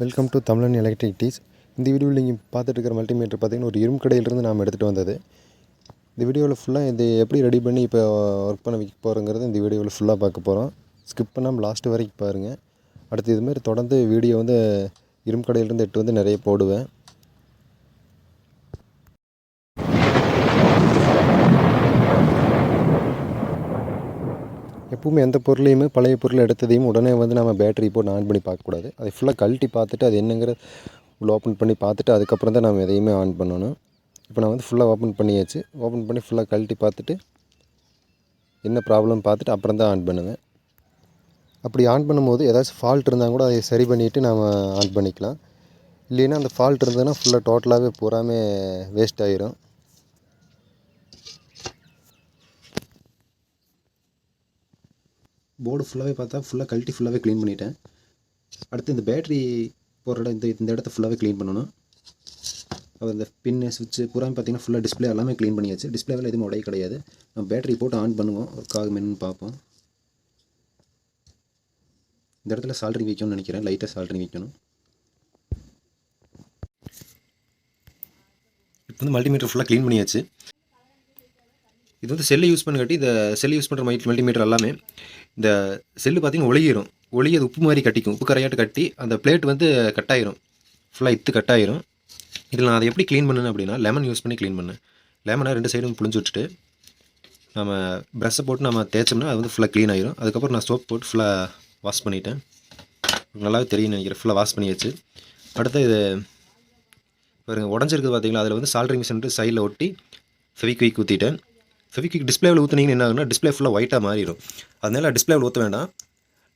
Welcome to Tamizhan electric tees இந்த வீடியோவில் நீங்கள் பார்த்துட்டு இருக்கிற மல்டிமீட்டர் பார்த்தீங்கன்னா ஒரு இரும்பு கடையிலிருந்து நாம் எடுத்துகிட்டு வந்தது. இந்த வீடியோவில் ஃபுல்லாக இது எப்படி ரெடி பண்ணி இப்போ ஒர்க் பண்ண வைக்க போகிறோங்கிறத இந்த வீடியோவில் ஃபுல்லாக பார்க்க போகிறோம் ஸ்கிப் பண்ணாமல் லாஸ்ட் வரைக்கும் பாருங்கள் அடுத்து இதுமாரி தொடர்ந்து வீடியோ வந்து இரும்பு கடையிலிருந்து எட்டு வந்து நிறைய போடுவேன். எப்பவுமே எந்த பொருளையுமே பழைய பொருள் எடுத்ததையும் உடனே வந்து நம்ம பேட்டரி போட்டு ஆன் பண்ணி பார்க்கக்கூடாது. அதை ஃபுல்லாக கழட்டி பார்த்துட்டு அது என்னங்கிற உள்ள ஓப்பன் பண்ணி பார்த்துட்டு அதுக்கப்புறம் தான் நம்ம எதையுமே ஆன் பண்ணணும். இப்போ நான் வந்து ஃபுல்லாக ஓப்பன் பண்ணியாச்சு. ஓப்பன் பண்ணி ஃபுல்லாக கழட்டி பார்த்துட்டு என்ன ப்ராப்ளம் பார்த்துட்டு அப்புறம் தான் ஆன் பண்ணுவேன். அப்படி ஆன் பண்ணும்போது ஏதாச்சும் ஃபால்ட் இருந்தால் கூட அதை சரி பண்ணிவிட்டு நாம் ஆன் பண்ணிக்கலாம். இல்லைன்னா அந்த ஃபால்ட் இருந்ததுன்னா ஃபுல்லாக டோட்டலாகவே பூராமே வேஸ்ட் ஆகிரும் போர்டு ஃபுல்லாகவே பார்த்தா ஃபுல்லாக கழட்டி ஃபுல்லாகவே க்ளீன் பண்ணிட்டேன். அடுத்து இந்த பேட்ரி போகிற இடம் இந்த இந்த இடத்த ஃபுல்லாகவே க்ளீன் பண்ணணும். அப்புறம் இந்த பின்னு சுவிட்சு பூரா பார்த்தீங்கன்னா ஃபுல்லாக டிஸ்ப்ளே எல்லாமே க்ளீன் பண்ணியாச்சு. டிஸ்பிளேவில் எதுவும் உடைய கிடையாது. நம்ம பேட்டரி போட்டு ஆன் பண்ணுவோம். ஒர்க் ஆகுமேனு பார்ப்போம். இந்த இடத்துல சால்ட்ரிங் வைக்கணும்னு நினைக்கிறேன். லைட்டாக சால்ட்ரிங் வைக்கணும். இப்போ வந்து மல்டிமீட்டர் ஃபுல்லாக க்ளீன் பண்ணியாச்சு. இது வந்து செல்லு யூஸ் பண்ணி கட்டி இந்த செல்லு யூஸ் பண்ணுற மைட் மல்டிமீட்டர் எல்லாமே இந்த செல்லு பார்த்தீங்கன்னா ஒளியிரும் ஒளி அது உப்பு மாதிரி கட்டிக்கும். உப்பு கரையாட்டு கட்டி அந்த பிளேட் வந்து கட்டாயிரும். ஃபுல்லாக இத்து கட்டாயிரும். இதில் நான் அதை எப்படி க்ளீன் பண்ணேன் அப்படின்னா லெமன் யூஸ் பண்ணி க்ளீன் பண்ணேன். லெமனை ரெண்டு சைடும் புளிஞ்சு விட்டுட்டு நம்ம ப்ரெஷ்ஷை போட்டு நம்ம தேய்ச்சோம்னா அது வந்து ஃபுல்லாக க்ளீன் ஆயிரும். அதுக்கப்புறம் நான் சோப் போட்டு ஃபுல்லாக வாஷ் பண்ணிட்டேன். நல்லாவே தெரியும் நினைக்கிறேன் ஃபுல்லாக வாஷ் பண்ணியாச்சு. அடுத்து இது பாருங்க உடஞ்சிருக்கு பார்த்தீங்களா அதில் வந்து சால்ட்ரிங் மிஷின் சைடில் ஒட்டி ஃபெவிக்விக் ஊற்றிட்டேன் ஃபெவிக்விக் டிஸ்பிளேவில் ஊற்றுனீங்கன்னு என்ன ஆகுனா டிஸ்பிளே ஃபுல்லாக ஒயிட்டாக மாறிடும். அதனால டிஸ்பிளேவில் ஊற்ற வேண்டாம்.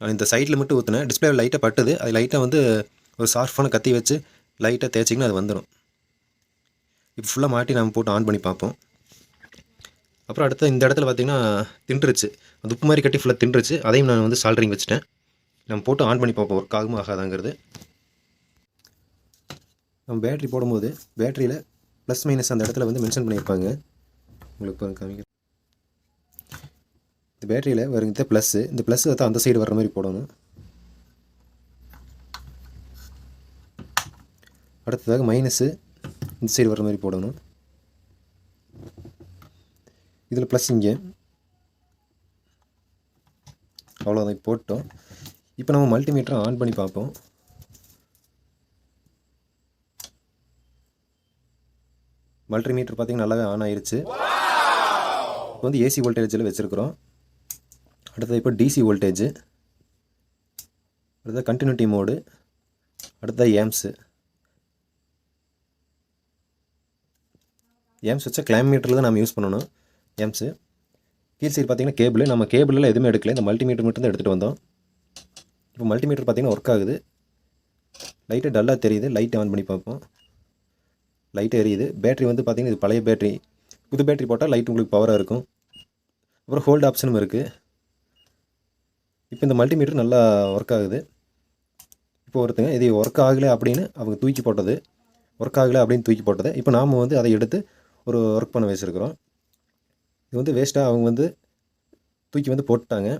நான் இந்த சைடில் மட்டும் ஊற்றினேன் டிஸ்பிளே லைட்டாக பட்டுது. அது லைட்டாக வந்து ஒரு ஷார்ப்பான கத்தி வச்சு லைட்டாக தேய்ச்சிங்கன்னா அது வந்துடும் இப்போ ஃபுல்லாக மாட்டி நம்ம போட்டு ஆன் பண்ணி பார்ப்போம். அப்புறம் அடுத்து இந்த இடத்துல பார்த்தீங்கன்னா தின்றுச்சு அந்த உப்பு மாதிரி கட்டி ஃபுல்லாக தின்றுச்சு அதையும் நான் வந்து சால்ட்ரிங் வச்சுட்டேன். நம்ம போட்டு ஆன் பண்ணி பார்ப்போம். ஒர்க் ஆகும் ஆகாதாங்கிறது. நம்ம பேட்ரி போடும்போது பேட்டரியில் ப்ளஸ் மைனஸ் அந்த இடத்துல வந்து மென்ஷன் பண்ணியிருப்பாங்க. உங்களுக்கு காமிக்கிறேன். இந்த பேட்டரியில் வருங்க இந்த ப்ளஸ்ஸு இந்த ப்ளஸ்ஸு தான் அந்த சைடு வர்ற மாதிரி போடணும். அடுத்ததாக மைனஸு இந்த சைடு வர்ற மாதிரி போடணும். இதில் ப்ளஸ் இங்கே. அவ்வளோதான் போட்டோம். இப்போ நம்ம மல்டிமீட்டரை ஆன் பண்ணி பார்ப்போம். மல்டிமீட்டர் பார்த்திங்கன்னா நல்லாவே ஆன் ஆயிடுச்சு இப்போ வந்து ஏசி வோல்டேஜில் வச்சுருக்குறோம். அடுத்தது இப்போ டிசி வோல்டேஜ் அடுத்தது கண்டினியூட்டி மோடு அடுத்தது ஏம்ஸு ஏம்ஸ் வச்சா கிளைம் மீட்டரில் தான் நம்ம யூஸ் பண்ணணும். ஏம்ஸு கீழ் சைடு பார்த்தீங்கன்னா கேபிள் நம்ம கேபிளில் எதுவுமே எடுக்கல. இந்த மல்டிமீட்டர் மட்டும் தான் எடுத்துகிட்டு வந்தோம். இப்போ மல்டிமீட்டர் பார்த்திங்கன்னா ஒர்க் ஆகுது. லைட்டு டல்லாக தெரியுது. லைட்டை ஆன் பண்ணி பார்ப்போம். லைட் எரியுது. பேட்டரி வந்து பார்த்திங்கன்னா இது பழைய பேட்டரி புது பேட்டரி போட்டால் லைட் உங்களுக்கு பவராக இருக்கும். அப்புறம் ஹோல்டு ஆப்ஷனும் இருக்குது இப்போ இந்த மல்டிமீட்டர் நல்லா ஒர்க் ஆகுது. இப்போ ஒருத்தங்க இது ஒர்க் ஆகலை அப்படின்னு அவங்க தூக்கி போட்டது ஒர்க் ஆகலை அப்படின்னு தூக்கி போட்டது. இப்போ நாம் வந்து அதை எடுத்து ஒரு ஒர்க் பண்ண வச்சுருக்குறோம். இது வந்து வேஸ்ட்டாக அவங்க வந்து தூக்கி வந்து போட்டுட்டாங்க.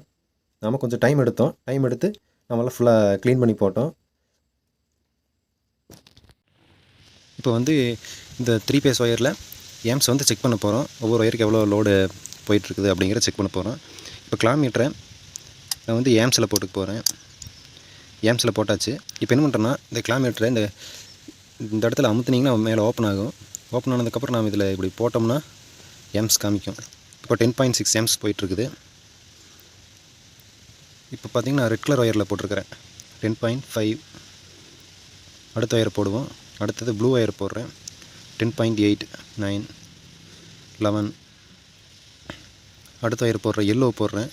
நாம் கொஞ்சம் டைம் எடுத்தோம். டைம் எடுத்து நம்மளாம் ஃபுல்லாக க்ளீன் பண்ணி போட்டோம். இப்போ வந்து இந்த த்ரீ பேஸ் ஒயரில் ஏம்ஸ் வந்து செக் பண்ண போகிறோம் ஒவ்வொரு ஒயருக்கு எவ்வளோ லோடு போயிட்டுருக்குது அப்படிங்கிறத செக் பண்ண போகிறோம் இப்போ கிலோமீட்டரை நான் வந்து ஏம்ஸில் போட்டுக்கு போகிறேன் ஏம்ஸில் போட்டாச்சு. இப்போ என்ன பண்ணுறேன்னா இந்த கிலோமீட்டரை இந்த இந்த இடத்துல அமுத்துனீங்கன்னா மேலே ஓப்பன் ஆகும். ஓப்பன் ஆனதுக்கப்புறம் நாம் இதில் இப்படி போட்டோம்னா எம்ஸ் காமிக்கும். இப்போ டென் பாயிண்ட் சிக்ஸ் எம்ஸ் போயிட்டுருக்குது. இப்போ பார்த்தீங்கன்னா ரெட் கலர் ஒயரில் போட்டிருக்கிறேன். டென் பாயிண்ட் ஃபைவ் அடுத்த ஒயர் போடுவோம். அடுத்தது ப்ளூ ஒயர் போடுறேன். Ten point eight nine eleven அடுத்த ஒயர் போடுறேன். எல்லோ போடுறேன்.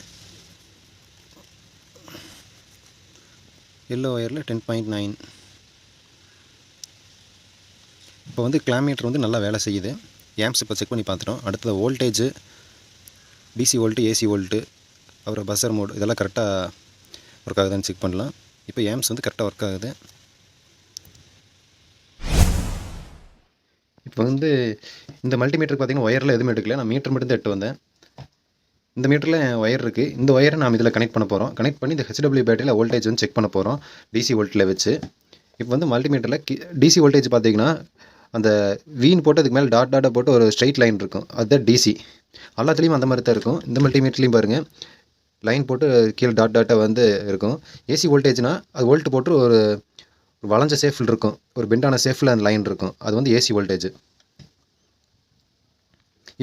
எல்லோ ஒயரில் டென் பாயிண்ட் நைன். இப்போ வந்து கிளாமீட்டர் வந்து நல்லா வேலை செய்யுது. ஏம்ஸ் இப்போ செக் பண்ணி பார்த்துட்டோம். அடுத்தது voltage DC volt AC volt அப்புறம் பஸ்ஸர் மோடு இதெல்லாம் கரெக்டாக ஒர்க் ஆகுதான்னு செக் பண்ணலாம். இப்போ ஏம்ஸ் வந்து கரெக்டாக ஒர்க் ஆகுது. இப்போ வந்து இந்த மல்டிமீட்டருக்கு பார்த்தீங்கன்னா ஒயரில் எதுவுமே எடுக்கல. நான் மீட்டர் மட்டும் தான் எட்டு வந்தேன். இந்த மீட்டரில் ஒயர் இருக்குது இந்த ஒயரை நாம் இதில் கனெக்ட் பண்ண போகிறோம் கனெக்ட் பண்ணி இந்த ஹெச்டபிள்யூ பேட்டரியில் வோல்டேஜ் வந்து செக் பண்ண போகிறோம் டிசி வோல்ட்டில் வச்சு. இப்போ வந்து மல்டிமீட்டரில் டிசி வோல்டேஜ் பார்த்தீங்கன்னா அந்த வீன் போட்டு அதுக்கு மேலே டாட் டாட்டை போட்டு ஒரு ஸ்ட்ரைட் லைன் இருக்கும். அதுதான் டிசி எல்லாத்துலேயும் அந்த மாதிரி தான் இருக்கும். இந்த மல்டிமீட்டர்லையும் பாருங்கள் லைன் போட்டு கீழே டாட் டாட்டாக வந்து இருக்கும். ஏசி வோல்டேஜ்னா அது வோல்ட் போட்டு ஒரு ஒரு வளைஞ்ச சேஃபில் இருக்கும். ஒரு பெண்டான சேஃபில் அந்த லைன் இருக்கும். அது வந்து ஏசி வோல்டேஜ்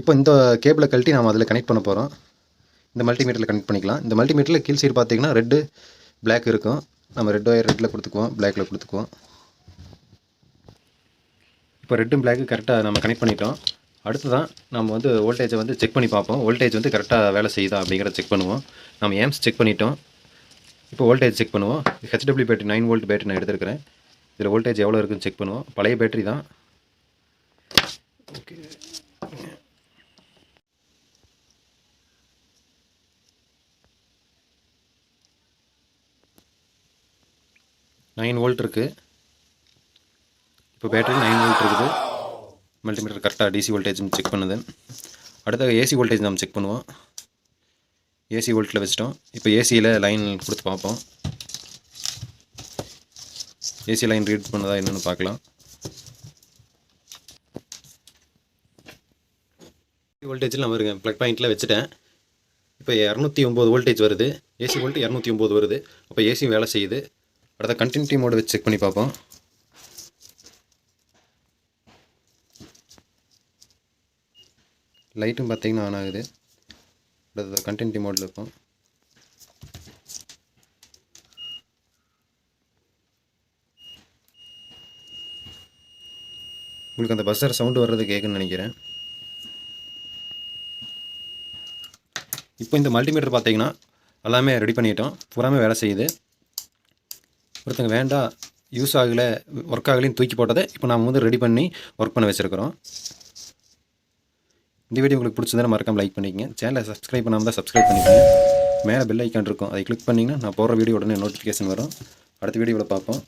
இப்போ இந்த கேபிளை கழட்டி நாம் அதில் கனெக்ட் பண்ண போகிறோம் இந்த மல்டிமீட்டரில் கனெக்ட் பண்ணிக்கலாம். இந்த மல்டிமீட்டரில் கீழ் சைடு பார்த்தீங்கன்னா ரெட்டு பிளாக் இருக்கும். நம்ம ரெட் ஒயர் ரெட்டில் கொடுத்துக்குவோம். பிளாக்கில் கொடுத்துக்குவோம். இப்போ ரெட்டும் பிளாக்கு கரெக்டாக நம்ம கனெக்ட் பண்ணிட்டோம். அடுத்து தான் நம்ம வந்து வோல்டேஜை வந்து செக் பண்ணி பார்ப்போம். வோல்டேஜ் வந்து கரெக்டாக வேலை செய்யுதா அப்படிங்கிறத செக் பண்ணுவோம். நம்ம ஏம்ஸ் செக் பண்ணிட்டோம். இப்போ வோல்டேஜ் செக் பண்ணுவோம். HW battery nine volt battery நான் எடுத்துருக்கிறேன். இதில் வோல்டேஜ் எவ்வளோ இருக்குன்னு செக் பண்ணுவோம். பழைய பேட்டரி தான். ஓகே நைன் வோல்ட் இருக்குது இப்போ பேட்டரி நைன் வோல்ட் இருக்குது. மல்டிமீட்டர் கரெக்டாக டிசி வோல்டேஜ்னு செக் பண்ணுது. அடுத்த ஏசி வோல்டேஜ் நம்ம செக் பண்ணுவோம். ஏசி வோல்ட்டில் வச்சிட்டோம். இப்போ ஏசியில் லைன் கொடுத்து பார்ப்போம். ஏசி லைன் ரீட் பண்ணதா என்னென்னு பார்க்கலாம். வோல்டேஜில் நான் வருங்க ப்ளக் பாயிண்ட்டில் வச்சுட்டேன். இப்போ இரநூத்தி ஒம்பது வோல்டேஜ் வருது. ஏசி வோல்ட் இரநூத்தி ஒம்பது வருது. அப்போ ஏசியும் வேலை செய்யுது. அடுத்த கண்டினியூட்டி மோடு வச்சு செக் பண்ணி பார்ப்போம். லைட்டும் பார்த்தீங்கன்னா ஆன் ஆகுது. அடுத்த கண்டினியூட்டி மோடில் இருக்கும் உங்களுக்கு அந்த பஸ்ஸர் சவுண்டு வர்றது கேட்குன்னு நினைக்கிறேன். இப்போ இந்த மல்டிமீட்டர் பார்த்தீங்கன்னா எல்லாமே ரெடி பண்ணிட்டோம். பூராமே வேலை செய்யுது. ஒருத்தங்க வேண்டாம் யூஸ் ஆகலை ஒர்க் ஆகலைன்னு தூக்கி போட்டதை இப்போ நாம் வந்து ரெடி பண்ணி ஒர்க் பண்ண வச்சுருக்கிறோம். இந்த வீடியோ உங்களுக்கு பிடிச்சிருந்தா மறக்காமல் லைக் பண்ணிக்கங்க. சேனலை சப்ஸ்கிரைப் பண்ணாமல் தான் சப்ஸ்கிரைப் பண்ணிக்கோங்க. மேலே பெல் ஐக்கான் இருக்கும். அதை கிளிக் பண்ணிங்கன்னா நான் போடுற வீடியோ உடனே நோட்டிஃபிகேஷன் வரும். அடுத்த வீடியோவில் பார்ப்போம்.